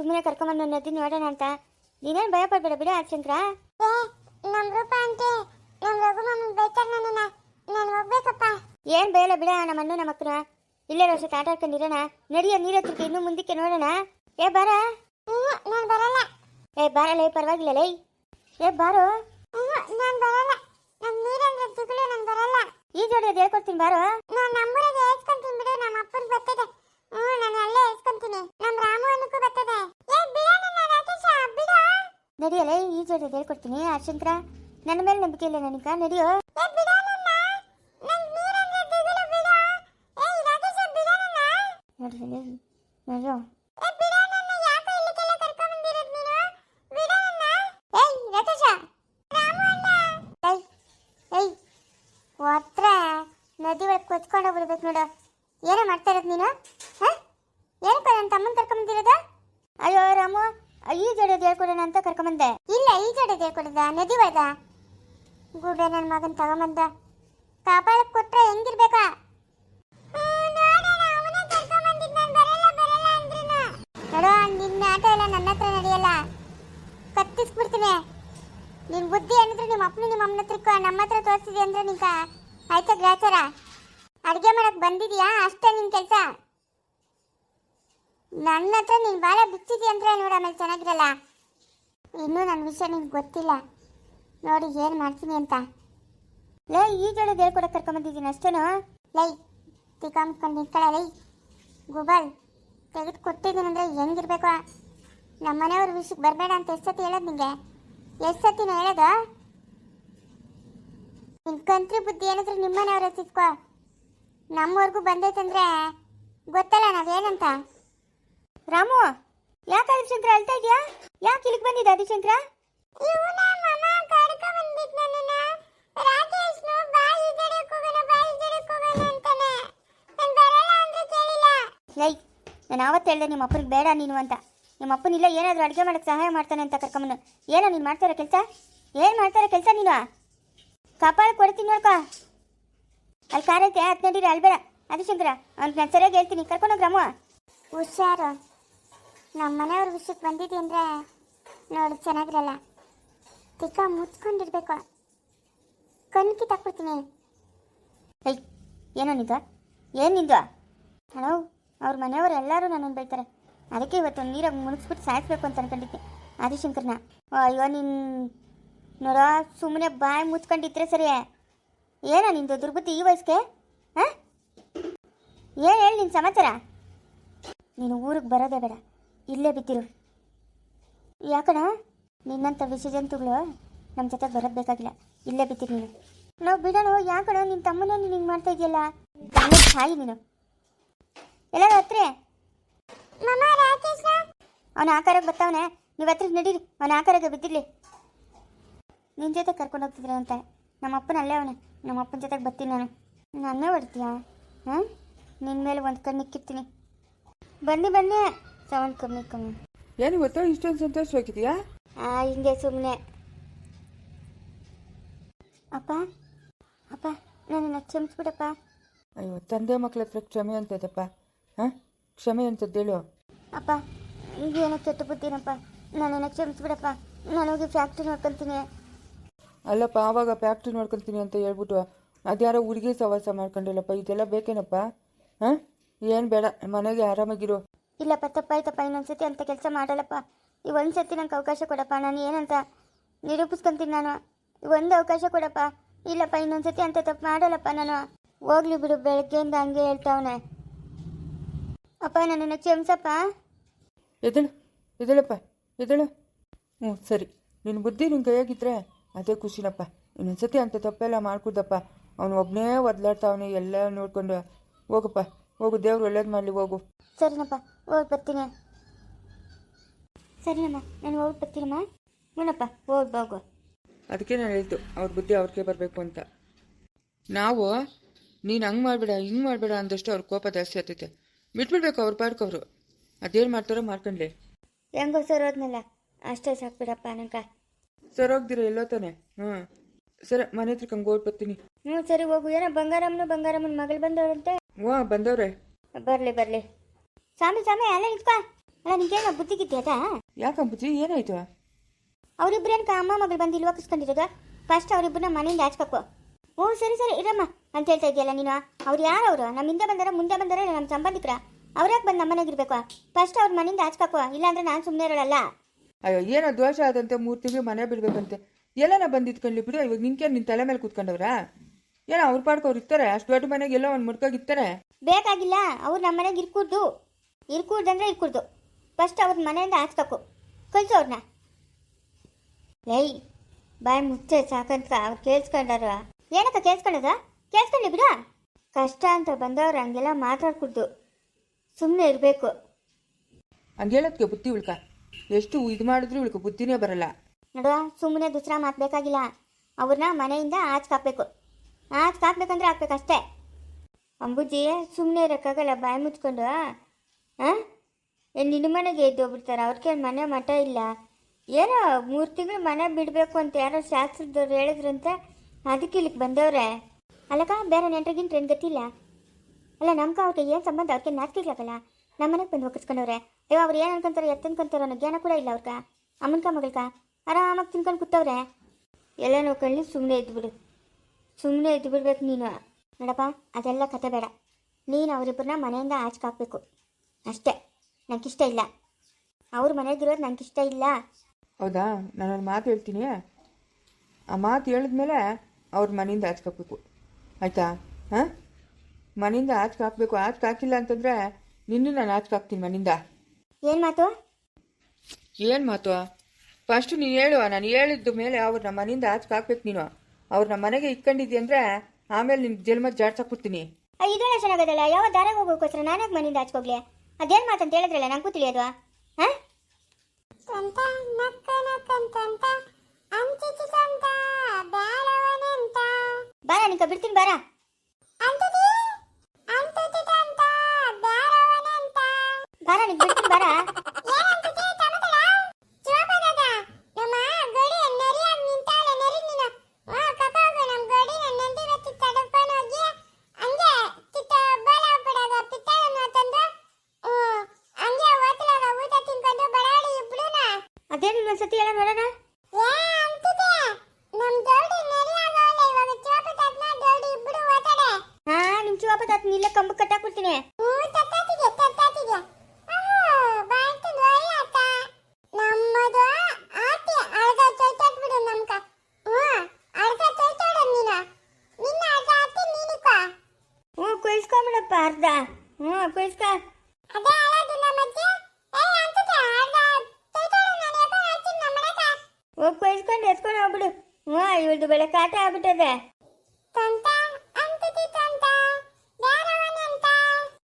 ಸುಮ್ಮನೆ ಕರ್ಕೊಂಬಂದು ನದಿ ನೋಡೋಣ ಅಂತ. ನೀನೇನು ಭಯ ಪಡ್ಬೇಡ ಬಿಡ ಶಂಕರ ನಮ್ ರೂಪ ಅಂತೆ ನಮ್ ರಘು ಬೈತಾರ ನನ್ನ ನಾನು ಹೋಗ್ಬೇಕಪ್ಪ. ಏನ್ ಬೇಡ ಬಿಡ ನಮ್ಮ ಅಣ್ಣ ನಮ್ಮ ಅಕ್ಕನ ಇಲ್ಲೇ ವರ್ಷ ಆಟ ಆಡ್ಕೊಂಡಿರೋಣ ನಡಿಯ ನೀರತ್ತಿಗೆ ಇನ್ನೂ ಮುಂದಕ್ಕೆ ನೋಡೋಣ. ಏ ಬಾರ. ನಾನು ಬರಲ್ಲ. ಏ ಬಾರಲ್ಲ ಪರವಾಗಿಲ್ಲ ಲೈ. ಏ ಬಾರೋ. ನಾನು ಬರಲ್ಲ. ನಮ್ಮ ನೀರಂದ್ರೆ ತುಗುಳು ನಾನು ಬರಲ್ಲ. ಈ ಜೋಡಿ ಅದು ಹೇಳ್ಕೊಡ್ತೀನಿ ಬಾರೋ. ನಾನು ನಮ್ಮೂರಿಗೆ ಹೇಳ್ಸ್ಕೊಂತೀನಿ ಬಿಡು ನಮ್ಮ ಅಪ್ಪನ ಬರ್ತದೆ ಹ್ಞೂ ನಾನು ಅಲ್ಲೇ ಹೇಳ್ಸ್ಕೊಂತೀನಿ ನಮ್ಮ ರಾಮು ಅನ್ನಕ್ಕೂ ಬರ್ತದೆ ಏ ಬಿಡ ನನ್ನ ರಾಕೇಶ ಬಿಡ ನಡಿಯಲ್ಲ ಈ ಜೋಡಿ ಅದು ಹೇಳ್ಕೊಡ್ತೀನಿ ಆ ಶಂಕರ ನನ್ನ ಮೇಲೆ ನಂಬಿಕೆ ಇಲ್ಲ ನನಗ ನಡಿಯೋ ಏ ಬಿಡ ನನ್ನ ನಂಗ್ ನೀರಂದ್ರೆ ತುಗುಳು ಬಿಡ ಏಯ್ ರಾಕೇಶ ಬಿಡ ನನ್ನ ನೋಡ್ರಿ ನೋಡ್ರು ಏ ಬಿಡ ನನ್ನ ಯಾಕೆ ಇಲ್ಲಿಗೆಲ್ಲ ಕರ್ಕೊಂಡ್ ಬಂದಿರೋದು ಹೇಳ್ಕೊಡ್ತೀನಿ ಬಿಡ ನನ್ನ ಮೇಲೆ ರತೇಶ ಇಲ್ಲ ನನಗ ಏಯ್ ಏಯ್ ಹತ್ರ ನದಿ ಒಳಗೆ ಕೊಚ್ಕೊಂಡು ಬಿಡ್ಬೇಕು ನೋಡು. ಏನೋ ಮಾಡ್ತಾ ಇರೋದು ನೀನು? ಹಾಂ? ಏನಪ್ಪ ನನ್ನ ತಮ್ಮನ ಕರ್ಕೊಂಬಂದಿರೋದ ಅಯ್ಯೋ ರಾಮು. ಈ ಜಡೆ ಹೇಳ್ಕೊಡೋಣ ಅಂತ ಕರ್ಕೊಂಬಂದೆ. ಇಲ್ಲ, ಈ ಜಡೆ ದೇವ್ಕೊಡದ ನದಿ ಒಯ್ದ ಗೂಬೆ ನನ್ನ ಮಗನ್ ತಗೊಂಬಂದ. ಕಾಪಾಡಕ್ ಕೊಟ್ರೆ ಹೆಂಗಿರ್ಬೇಕಾ? ನೋಡೋ ನಿನ್ನ ಆಟ ಎಲ್ಲ ನನ್ನ ಹತ್ರ ನಡೆಯಲ್ಲ. ಕತ್ತಿಸ್ಬಿಡ್ತೀನಿ. ನಿನ್ ಬುದ್ಧಿ ಏನಿದ್ರು ನಿಮ್ಮ ಅಪ್ಪನ ನಿಮ್ಮ ಅಮ್ಮನ ಹತ್ರಕ್ಕ ನಮ್ಮ ಹತ್ರ ತೋರಿಸಿದೆ ಅಂದ್ರೆ ನಿಂಕ ಆಯ್ತಾ ಗ್ರಾಚಾರ? ಅಡುಗೆ ಮಾಡಕ್ ಬಂದಿದ್ಯಾ? ಅಷ್ಟೇ ನಿನ್ ಕೆಲಸ? ನನ್ನ ಹತ್ರ ನೀನ್ ಬಾಳ ಬಿಚ್ಚಿದ್ಯ ಅಂದ್ರೆ ನೋಡ ಆಮೇಲೆ ಚೆನ್ನಾಗಿರಲ್ಲ. ಇನ್ನೂ ನನ್ನ ವಿಷಯ ನಿಮ್ಗೆ ಗೊತ್ತಿಲ್ಲ. ನೋಡಿ ಏನು ಮಾಡ್ತೀನಿ ಅಂತ. ಲೈ ಈ ಜೋಡಿ ಹೇಳ್ಕೊಡಕ್ಕೆ ಕರ್ಕೊಂಬಂದಿದ್ದೀನಿ ಅಷ್ಟೇನು? ಲೈ ತಿಕ್ಕೊಂಡ್ಕೊಂಡು ನಿಂತ್ಕೊಳ್ಳ ಲೈ. ಗುಬಲ್ ತೆಗೆದು ಕೊಟ್ಟಿದ್ದೀನಂದ್ರೆ ಹೆಂಗಿರ್ಬೇಕು? ನಮ್ಮ ಮನೆಯವ್ರ ವಿಷಯಕ್ಕೆ ಬರಬೇಡ ಅಂತ ಎಷ್ಟು ಸತಿ ಹೇಳೋದು ನಿಮಗೆ ಎಷ್ಟು ಸತಿನ ಹೇಳೋದು? ನಿನ್ ಕಂತ್ರಿ ಬುದ್ಧಿ ಏನಾದ್ರೆ ನಿಮ್ಮ ಮನೆಯವ್ರ ಸಿಕ್ಕೋ ನಮ್ಮವರೆಗೂ ಬಂದೈತಂದ್ರೆ ಗೊತ್ತಲ್ಲ ನಾವೇನಂತ ರಾಮು ಯಾಕೆ ಆದಿಶಂಕರ ಅಳ್ತಾ ಇದೆಯಾ? ಯಾಕೆ ಇಲ್ಲಿಗೆ ಬಂದಿದ್ದ ಕೇಳಿಲ್ಲ. ಲೈ ನಾನು ಅವತ್ತು ಹೇಳ್ದೆ ನಿಮ್ಮ ಅಪ್ಪನಿಗೆ ಬೇಡ ನೀನು ಅಂತ. ನಿಮ್ಮ ಅಪ್ಪನಿಲ್ಲ ಏನಾದರೂ ಅಡುಗೆ ಮಾಡಕ್ಕೆ ಸಹಾಯ ಮಾಡ್ತಾನೆ ಅಂತ ಕರ್ಕೊಂಬನು ಏನೋ ನೀನು ಮಾಡ್ತಾರೋ ಕೆಲಸ? ಏನು ಮಾಡ್ತಾರೋ ಕೆಲಸ ನೀನು? ಕಪಾಳ ಕೊಡ್ತೀನಿ ನೋಡ್ಕೊ. ಅಲ್ಲಿ ಕಾರೈತೆ ಹತ್ತು ನಡೀರಿ ಅದು ಆದಿಶಂಕರ ಅವ್ನಿಗೆ ನಾನು ಸರಿಯಾಗಿ ಹೇಳ್ತೀನಿ. ಕರ್ಕೊಂಡು ಹೋಗ್ರಮ್ಮ ಹುಷಾರು. ನಮ್ಮ ಮನೆಯವ್ರ ವಿಷಯಕ್ಕೆ ಬಂದಿದ್ದೆ ಅಂದರೆ ನೋಡಿ, ಚೆನ್ನಾಗಿರಲ್ಲ. ತಿಕ್ಕ ಮುಚ್ಕೊಂಡಿರ್ಬೇಕು. ಕಣ್ಕಿ ತಕ್ಬಿಡ್ತೀನಿ ಐ ಏನೋ ನಿಂದು ಏನು ನಿಂದು ಹಲೋ, ಅವ್ರ ಮನೆಯವರು ಎಲ್ಲರೂ ನನ್ನನ್ನು ಬೈತಾರೆ. ಅದಕ್ಕೆ ಇವತ್ತು ನೀರಾಗಿ ಮುಳುಗಿಸ್ಬಿಟ್ಟು ಸಾಯಿಸ್ಬೇಕು ಅಂತ ಅನ್ಕೊಂಡಿದ್ದೆ, ಆದಿಶಂಕರ್ನ. ಅಯ್ಯೋ, ನಿನ್ ನೋಡೋ ಸುಮ್ಮನೆ ಬಾಯಿ ಮುಚ್ಕೊಂಡಿದ್ರೆ ಸರಿ. ಏನೋ ನಿಂದು ದುರ್ಬುದ್ಧಿ ಈ ವಯಸ್ಸಿಗೆ ಹಾಂ? ಏನು ಹೇಳಿ ನಿನ್ನ ಸಮಾಚಾರ? ನೀನು ಊರಿಗೆ ಬರೋದೇ ಬೇಡ. ಇಲ್ಲೇ ಬಿದ್ದಿರು. ಯಾಕಣ? ನಿನ್ನಂಥ ವಿಷ ಜಂತುಗಳು ನಮ್ಮ ಜೊತೆ ಬರೋದು ಬೇಕಾಗಿಲ್ಲ. ಇಲ್ಲೇ ಬಿದ್ದಿರು ನೀನು. ನಾವು ಬಿಡೋಣ ಯಾಕಣ? ನಿನ್ನ ತಮ್ಮನೇ ನೀನು ಹಿಂಗೆ ಮಾಡ್ತಾ ಇದೆಯಲ್ಲ ಹಾಯಿ ನೀನು. ಎಲ್ಲರೂ ಹತ್ರ? ಅವನ ಆಕಾರಕ್ಕೆ ಬರ್ತಾವನೆ ನೀವು ಹತ್ರ ನಡೀರಿ. ಅವನ ಆಕಾರಕ್ಕೆ ಬಿದ್ದಿರಲಿ. ನಿನ್ನ ಜೊತೆ ಕರ್ಕೊಂಡು ಹೋಗ್ತಿದ್ರೆ ಅಂತ. ನಮ್ಮ ಅಪ್ಪನ ಅಲ್ಲೇ ಅವನೇ. ನಮ್ಮ ಅಪ್ಪನ ಜೊತೆಗೆ ಬರ್ತೀನಿ ನಾನು. ನನ್ನೇ ಹೊಡ್ತೀಯಾ? ಹಾಂ ನಿನ್ನ ಮೇಲೆ ಒಂದು ಕಣ್ಣು ಇಕ್ಕಿರ್ತೀನಿ. ಬನ್ನಿ ಬನ್ನಿ. ಸೌಂಡ್ ಕಮ್ಮಿ ಕಮ್ಮಿ ಏನು ಗೊತ್ತಾ ಇಷ್ಟೊಂದು ಸಂತೋಷವಾಗಿದೆಯಾ ಆ ಹಿಂಗೆ ಸುಮ್ಮನೆ ಅಪ್ಪ ಅಪ್ಪ ನನ್ನನ್ನು ಕ್ಷಮಿಸ್ಬಿಡಪ್ಪ ಅಯ್ಯೋ ತಂದೆ ಮಕ್ಕಳ ಹತ್ರ ಕ್ಷಮೆ ಅಂತದಪ್ಪ ಹಾಂ ಕ್ಷಮೆ ಅಂತದ್ದೇಳು ಅಪ್ಪ ಏನೋ ಕೆಟ್ಟ ಬುದ್ಧಿನಪ್ಪ ನನ್ನನ್ನು ಕ್ಷಮಿಸ್ಬಿಡಪ್ಪ ನಾನು ಹೋಗಿ ಫ್ಯಾಕ್ಟ್ರಿ ನೋಡ್ಕೊಂತೀನಿ ಅಲ್ಲಪ್ಪ ಆವಾಗ ಫ್ಯಾಕ್ಟ್ರಿ ನೋಡ್ಕೊಂತೀನಿ ಅಂತ ಹೇಳ್ಬಿಟ್ಟು ಅದ್ಯಾರೋ ಹುಡುಗಿ ಸವಾಸ ಮಾಡ್ಕೊಂಡಿಲ್ಲಪ್ಪ ಇದೆಲ್ಲ ಬೇಕೇನಪ್ಪ ಹಾಂ ಏನು ಬೇಡ ಮನೆಗೆ ಆರಾಮಾಗಿರು ಇಲ್ಲಪ್ಪ ತಪ್ಪಾಯ್ತಪ್ಪ ಇನ್ನೊಂದ್ಸತಿ ಅಂತ ಕೆಲಸ ಮಾಡಲ್ಲಪ್ಪ. ಈ ಒಂದು ಸತಿ ನಂಗೆ ಅವಕಾಶ ಕೊಡಪ್ಪ, ನಾನು ಏನಂತ ನಿರೂಪಿಸ್ಕೊಂತೀನಿ ನಾನು. ಒಂದು ಅವಕಾಶ ಕೊಡಪ್ಪ. ಇಲ್ಲಪ್ಪ, ಇನ್ನೊಂದ್ಸತಿ ಅಂತ ತಪ್ಪು ಮಾಡಲ್ಲಪ್ಪ ನಾನು. ಹೋಗ್ಲಿ ಬಿಡು, ಬೆಳಗ್ಗೆಯಿಂದ ಹಂಗೆ ಹೇಳ್ತಾವನೆ. ಅಪ್ಪ ನನ್ನನ್ನು ಕ್ಷಮಿಸಪ್ಪ ಎದಳು? ಎದಳಪ್ಪ? ಎದಳು? ಹ್ಞೂ, ಸರಿ. ನಿನ್ನ ಬುದ್ಧಿ ನಿನ್ನ ಕೈಯಾಗಿದ್ರೆ ಅದೇ ಖುಷಿನಪ್ಪ. ಇನ್ನೊಂದ್ಸತಿ ಅಂತ ತಪ್ಪೆಲ್ಲ ಮಾಡ್ಕೋದಪ್ಪ ಅವನು ಒಬ್ಬನೇ ಒದ್ಲಾಡ್ತಾವನೆ, ಎಲ್ಲ ನೋಡ್ಕೊಂಡು ಹೋಗಪ್ಪ. ಹೋಗು, ದೇವ್ರು ಒಳ್ಳೇದು ಮಾಡಲಿ, ಹೋಗು. ಸರಿನಪ್ಪ ಹೋಗಿ ಬರ್ತೀನಿ. ಸರಿನಮ್ಮ ನಾನು ಹೋಗಿ ಬರ್ತೀನಮ್ಮ. ಏನಪ್ಪ ಹೋಗಿ ಹೋಗು. ಅದಕ್ಕೆ ನಾನು ಹೇಳ್ತು ಅವ್ರ ಬುದ್ಧಿ ಅವ್ರಿಗೆ ಬರಬೇಕು ಅಂತ. ನಾವು ನೀನು ಹಂಗೆ ಮಾಡಬೇಡ ಹಿಂಗೆ ಮಾಡಬೇಡ ಅಂದಷ್ಟು ಅವ್ರ ಕೋಪ ಜಾಸ್ತಿ ಆಗ್ತೈತೆ. ಬಿಟ್ಬಿಡ್ಬೇಕು ಅವ್ರ ಪಾಡ್ಕೋರು ಅದೇನು ಮಾಡ್ತಾರೋ ಮಾಡ್ಕೊಂಡ್ಲಿ. ಹೆಂಗೋ ಸರೋದ್ನಲ್ಲ ಅಷ್ಟೇ ಸಾಕ್ಬಿಡಪ್ಪ ನಂಗೆ ಸರೋಗ್ದಿರ ಎಲ್ಲೋ ತಾನೆ? ಹ್ಞೂ ಸರಿ ಮನೆ ಹತ್ರಕ್ಕೆ ಹಂಗೆ ಓಡ್ ಬರ್ತೀನಿ. ಹ್ಞೂ ಸರಿ ಹೋಗು. ಏನೋ ಬಂಗಾರಮ್ಮನು ಬಂಗಾರಮ್ಮನ ಮಗಳು ಬಂದವರಂತೆ? ಹ್ಞೂ ಬಂದವ್ರೆ. ಬರಲಿ ಬರಲಿ. ಸ್ವಾಮಿ ಸ್ವಾಮಿ ಅಲ್ಲ ನಿಂತ್ಕೊ. ಅಲ್ಲ ನಿಂಗೇನೋ ಬುದ್ಧಿ ಗಿದ್ದಿ ಬುದ್ಧಿ? ಏನಾಯ್ತು? ಏನಕ್ಕ ಅಮ್ಮ ಮಗಳು ಬಂದು ಇಲ್ಲಿ ಒಕ್ಕಿಸ್ಕೊಂಡಿರೋದು ಫಸ್ಟ್ ಅವರಿಬ್ಬರನ್ನ ಮನೆಯಿಂದ ಹಚ್ಬೇಕು ಓ ಸರಿ ಸರಿ ಇರಮ್ಮ ಅಂತ ಹೇಳ್ತಾ ಇದೆಯಲ್ಲ ನೀನು? ಅವ್ರು ಯಾರು ಅವರು? ನಮ್ಮ ಹಿಂದೆ ಬಂದಾರ ಮುಂದೆ ಬಂದಾರ ನಮ್ಮ ಸಂಬಂಧಿಕರ? ಅವ್ರ್ಯಾಕೆ ಬಂದು ನಮ್ಮ ಮನೆಗೆ ಇರ್ಬೇಕು ಫಸ್ಟ್ ಅವ್ರ ಮನೆಯಿಂದ ಇಲ್ಲ ಇಲ್ಲಾಂದ್ರೆ ನಾನು ಸುಮ್ಮನೆ ಇರೋಳಲ್ಲ. ಅಯ್ಯೋ ಏನೋ ದೋಷ ಆದಂತೆ ಮೂರು ತಿಂಗಳು ಮನೆ ಬಿಡ್ಬೇಕಂತೆ. ಎಲ್ಲನ ಬಂದಿದ್ಕೊಳ್ಳಿ ಬಿಡು ಇವಾಗ ನಿನ್ಕೆ ನಿನ್ನ ತಲೆ ಮೇಲೆ ಕೂತ್ಕೊಂಡವ್ರ? ಏನೋ ಅವ್ರ ಪಾಡ್ಕ ಅವ್ರು ಇರ್ತಾರೆ ಅಷ್ಟು ದೊಡ್ಡ ಮನೆಗೆ ಎಲ್ಲೋ ಒಂದು ಮುಡ್ಕೋಗಿರ್ತಾರೆ ಬೇಕಾಗಿಲ್ಲ ಅವ್ರು ನಮ್ಮ ಮನೆಗೆ ಇರ್ಕೂಡ್ದು ಇರ್ಕೂಡ್ದಂದ್ರೆ ಇರ್ಕೂಡ್ದು. ಫಸ್ಟ್ ಅವ್ರ ಮನೆಯಿಂದ ಹಾಕ್ಸ್ಬೇಕು ಕಳಿಸು ಅವ್ರನ್ನ ಏಯ್ ಬಾಯ್ ಮುಚ್ಚೆ ಸಾಕಂತ ಅವ್ರು ಕೇಳಿಸ್ಕೊಂಡಾರ ಏನಕ್ಕ ಕೇಳಿಸ್ಕೊಳ್ಳೋದ? ಕೇಳಿಸ್ಕೊಂಡಿ ಬಿಡ. ಕಷ್ಟ ಅಂತ ಬಂದವ್ರು ಹಂಗೆಲ್ಲ ಮಾತಾಡ್ಕೊಡ್ದು. ಸುಮ್ಮನೆ ಇರಬೇಕು. ಹಂಗೆ ಹೇಳೋದಕ್ಕೆ ಬುದ್ಧಿ ಉಳ್ಕ? ಎಷ್ಟು ಇದು ಮಾಡಿದ್ರು ಉಳ್ಕ ಬುದ್ಧಿನೇ ಬರಲ್ಲ. ನೋಡುವ ಸುಮ್ಮನೆ ದುಸ್ರಾ ಮಾತು ಬೇಕಾಗಿಲ್ಲ. ಅವ್ರನ್ನ ಮನೆಯಿಂದ ಆಚೆ ಹಾಕ್ಬೇಕು. ಆಚೆ ಹಾಕ್ಬೇಕಂದ್ರೆ ಹಾಕ್ಬೇಕಷ್ಟೇ. ಅಂಬುಜಿ ಸುಮ್ಮನೆ ಇರೋಕ್ಕಾಗಲ್ಲ ಬಾಯಿ ಮುಚ್ಕೊಂಡು. ಹಾಂ ನಿನ್ನ ಮನೆಗೆ ಎದ್ದು ಹೋಗ್ಬಿಡ್ತಾರೆ? ಅವ್ರಿಗೆ ಮನೆ ಮಠ ಇಲ್ಲ? ಏನೋ ಮೂರು ತಿಂಗಳು ಮನೆ ಬಿಡಬೇಕು ಅಂತ ಯಾರೋ ಶಾಸ್ತ್ರದವ್ರು ಹೇಳಿದ್ರಂತೆ. ಅದಕ್ಕೆ ಇಲ್ಲಿಗೆ ಬಂದವ್ರೆ. ಅಲ್ಲಕ್ಕ, ಬೇರೆ ನೆಂಟ್ರಿಗಿಂತ ಏನು ಗೊತ್ತಿಲ್ಲ? ಅಲ್ಲ, ನಮ್ಗೆ ಅವ್ರಿಗೆ ಏನು ಸಂಬಂಧ? ಅವ್ರಿಗೆ ನಾಚಿಕೆಗ್ಲಾಗಲ್ಲ ನಮ್ಮ ಮನೆಗೆ ಬಂದು ಒಕ್ಕಿಸ್ಕೊಂಡವ್ರೆ ಅಯ್ಯೋ, ಅವ್ರು ಏನು ಅನ್ಕೊಂತಾರೆ ಎತ್ತ ಅನ್ಕೊಂತಾರೋ ಅನ್ನೋ ಜ್ಞಾನ ಕೂಡ ಇಲ್ಲ ಅವ್ರಿಗೆ. ಅಮ್ಮನ್ಕ, ಮಗಳ್ಕ? ಆರಾಮಾಗಿ ತಿನ್ಕೊಂಡು ಕೂತವ್ರೆ. ಎಲ್ಲ ನೋಡ್ಕೊಳ್ಳಿ ಸುಮ್ಮನೆ ಇದ್ಬಿಡು. ಸುಮ್ಮನೆ ಇದ್ದು ಬಿಡ್ಬೇಕು ನೀನು. ನೋಡಪ್ಪ, ಅದೆಲ್ಲ ಕತೆ ಬೇಡ. ನೀನು ಅವರಿಬ್ಬರನ್ನ ಮನೆಯಿಂದ ಆಚೆ ಹಾಕ್ಬೇಕು. ಅಷ್ಟೇ. ನನಗಿಷ್ಟ ಇಲ್ಲ. ಅವ್ರ ಮನೆಗಿರೋದು ನನಗಿಷ್ಟ ಇಲ್ಲ. ಹೌದಾ? ನಾನೊಂದು ಮಾತು ಹೇಳ್ತೀನಿ. ಆ ಮಾತು ಹೇಳಿದ್ಮೇಲೆ ಅವ್ರ ಮನೆಯಿಂದ ಆಚೆ ಹಾಕ್ಬೇಕು ಆಯ್ತಾ? ಹಾಂ? ಮನೆಯಿಂದ ಆಚೆ ಹಾಕ್ಬೇಕು ಆಚೆ ಹಾಕಿಲ್ಲ ಅಂತಂದರೆ ನಿನ್ನೂ ನಾನು ಆಚೆ ಹಾಕ್ತೀನಿ ಮನೆಯಿಂದ ಏನು ಮಾತು? ಏನು ಮಾತು? ಫಸ್ಟ್ ನೀನು ಹೇಳು. ನಾನು ಹೇಳಿದ್ದ ಮೇಲೆ ಅವ್ರನ್ನ ಮನೆಯಿಂದ ಆಚೆ ಹಾಕ್ಬೇಕು ನೀನು. ಅವ್ರನ್ನ ಮನೆಗೆ ಇಟ್ಕೊಂಡಿದ್ದಿ ಅಂದರೆ ಆಮೇಲೆ ನಿನ್ನ ಜನ್ಮ ಜಾಡ್ಸಾಕ್ಬಿಡ್ತೀನಿ ಇದೆಲ್ಲ ಚೆನ್ನಾಗದಲ್ಲ ಯಾವ ದಾರಿಗೆ ಹೋಗೋಕ್ಕೋಸ್ಕರ ನಾನ್ಯಾಕೆ ಮನೆಯಿಂದ ಆಚೆಗೋಗ್ಲಿ ಅದೇನು ಮಾತಂತ ಹೇಳಿದ್ರಲ್ಲ ನನಗೂ ತಿಳಿಯೋದು ಹಾಂ? ಬಾರ ನಿಂಕ ಬಿಡ್ತೀನಿ ಬಾರ. ಬಾರ ನಿಂಗೆ ಬಿಡ್ತೀನಿ ಬಾರ ಏನಂತದಿ ತಮತಲ ಜೋಪಾನದ ನಮ್ಮ ಗಡಿ ನರಿಯಾಗಿ ನಿಂತಾಳೆ ನರಿ ನೀನು ಆ ಕಪಾಗ ನಮ್ಮ ಗಡಿ ನಂದಿ ಬತ್ತಿ ತಡಪನ ಹೋಗಿ ಹಂಗೆ ಚಿತ್ತ ಬಾಲ ಬಿಡಾಗ ಪಿತ್ತಾಳನ್ನ ತಂದು ಹ್ಮ್, ಹಂಗೆ ಹೋಟ್ಲಾಗ ಊಟ ತಿನ್ಕೊಂಡು ಬಡಾಡಿ ಇಬ್ಳುನ ಅದೇನು ಇನ್ನೊಂದ್ಸತಿ ಹೇಳ ನೋಡೋಣ. ಅಂತಿದೆ ನಮ್ ದೌಡಿ ನರಿಯಾಗವಲ್ಲ ಇವಾಗ ಚೋಪು ತದ್ನ ದೌಡಿ ಇಬ್ರು ಓತಾಡೆ. ಹಾಂ ನಿಮ್ಮ ಚುವಾಪ ತಾತ ನಿಲ್ಲ ಕಂಬ ಕಟ್ಟಾಕ್ಬಿಡ್ತೀನಿ ಹ್ಞೂ ತತ್ತಾತಿಗೆ ತತ್ತಾತಿಗೆ ಬಾಯ್ತು ಒಳ್ಳೆ ಆತ ನಮ್ಮದು ಆತಿ ಅಳ್ಗ ತೊಯ್ತಾಟ್ ಬಿಡು ನಮ್ಕ ಹ್ಞೂ ಅಳ್ಗ ತೊಯ್ತಾಡ ನೀನು ನಿನ್ನ ಅಳ್ಗ ಆತಿ ನೀನಿಕ ಹ್ಞೂ ಕುಯ್ಸ್ಕೊಂಬಿಡಪ್ಪ ಅರ್ಧ ಹ್ಞೂ ಕುಯ್ಸ್ಕ ಅದೇ ಅಳದು ನಮ್ಮಜ್ಜಿ ಏ ಅಂತಿದೆ ಅಳ್ಗ ತೊಯ್ತಾಡ ನಾನು ಯಾಕ ಹಚ್ಚಿನ ನಮ್ಮಡಕ ಹೋಗಿ ಕುಯ್ಸ್ಕೊಂಡು ಎತ್ಕೊಂಡು ಹೋಗ್ಬಿಡು. ಹ್ಞೂ ಇವಳ್ದು ಬೆಳೆ ಕಾಟ ಆಗ್ಬಿಟ್ಟದೆ.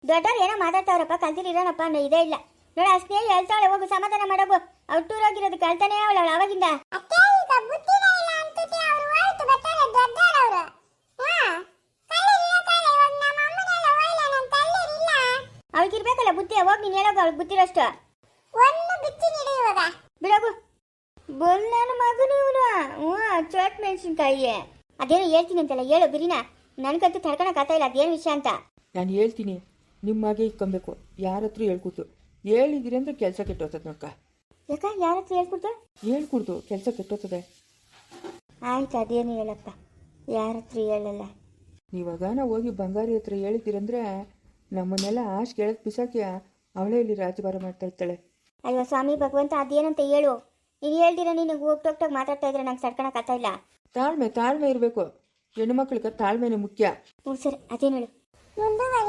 ದೊಡ್ಡವ್ರು ಏನೋ ಮಾತಾಡ್ತಾವ್ರಪ್ಪ ಕಲ್ತಿರಿ ಇರೋಣಪ್ಪ ಅನ್ನೋ ಇದೇ ಇಲ್ಲ. ನೋಡ ಆ ಸ್ನೇಹಿ ಹೇಳ್ತಾಳೆ ಹೋಗು ಸಮಾಧಾನ ಮಾಡೋಗು ಅವ್ರು ಟೂರೋಗಿರೋದು ಕಳ್ತಾನೆ ಅವಳ ಅವಾಗಿಂದ. ಅಪ್ಪ ಈಗ ಬುದ್ಧಿನೇ ಇಲ್ಲ ಅಂತಿದೆ ಅವ್ರು ಹೋಯ್ತು ಬರ್ತಾರೆ ದೊಡ್ಡವ್ರವ್ರು ಹಾ ಕಲ್ಲಿಲ್ಲ ಕಾಲ ಇವಾಗ ನಮ್ಮ ಅಮ್ಮನೆಲ್ಲ ಹೋಯ್ಲ ನನ್ನ ಕಲ್ಲಿರಿಲ್ಲ ಅವಳಿಗೆ ಇರ್ಬೇಕಲ್ಲ ಬುದ್ಧಿ ಹೋಗಿ ನೀನು ಹೇಳೋಗು ಅವಳಿಗೆ ಬುದ್ಧಿರೋಷ್ಟು. ಬಿಡೋಗು. ಬೊಲ್ ನನ್ನ ಮಗನು ಇವನು. ಹ್ಞೂ ಚೋಟ್ ಮೆಣಸಿನ್ಕಾಯಿ. ಅದೇನು ಹೇಳ್ತೀನಿ ಅಂತಲ್ಲ ಹೇಳು ಬಿರಿನಾ. ನನಗಂತೂ ತಡ್ಕೊಳಕ್ ಆಗ್ತಾ ಇಲ್ಲ ಅದೇನು ವಿಷಯ ಅಂತ. ನಾನು ಹೇಳ್ತೀನಿ ನಿಮ್ಮ ಹಾಗೆ ಇಕ್ಕೊಬೇಕು ಯಾರ ಹತ್ರ ಹೇಳ್ಕೊಡ್ತು. ಹೇಳಿದಿರಿ ಅಂದ್ರೆ ಕೆಲಸ ಕೆಟ್ಟೋಗ್ತದೆ ನೋಡ್ಕ. ಯಾಕ ಯಾರ ಹತ್ರ ಹೇಳ್ಕೊಡ್ತು? ಹೇಳ್ಕೊಡ್ತು ಕೆಲಸ ಕೆಟ್ಟೋಗ್ತದೆ. ಆಯ್ತು ಅದೇನು ಹೇಳಪ್ಪ. ಯಾರ ಹತ್ರ ಹೇಳಲ್ಲ. ಇವಾಗ ನಾವು ಹೋಗಿ ಬಂಗಾರಿ ಹತ್ರ ಹೇಳಿದ್ದೀರಂದ್ರೆ ನಮ್ಮನ್ನೆಲ್ಲ ಆಶ್ ಕೇಳಕ್ ಬಿಸಾಕಿ ಅವಳೇ ಇಲ್ಲಿ ರಾಜಭಾರ ಮಾಡ್ತಾ ಇರ್ತಾಳೆ. ಅಯ್ಯೋ ಸ್ವಾಮಿ ಭಗವಂತ ಅದೇನಂತ ಹೇಳು. ನೀನು ಹೇಳ್ದಿರ ನೀನು ಹೋಗ್ಟೋಗ್ಟಾಗ ಮಾತಾಡ್ತಾ ಇದ್ರೆ ನಂಗೆ ತಡ್ಕೊಳಕ್ ಆಗ್ತಾ ಇಲ್ಲ. ತಾಳ್ಮೆ ತಾಳ್ಮೆ ಇರಬೇಕು. ಹೆಣ್ಣು ಮಕ್ಕಳಿಗೆ ತಾಳ್ಮೆನೇ ಮುಖ್ಯ. ಹ್ಞೂ ಸರ್ ಅದೇನು ಹೇಳು. ಮುಂದುವ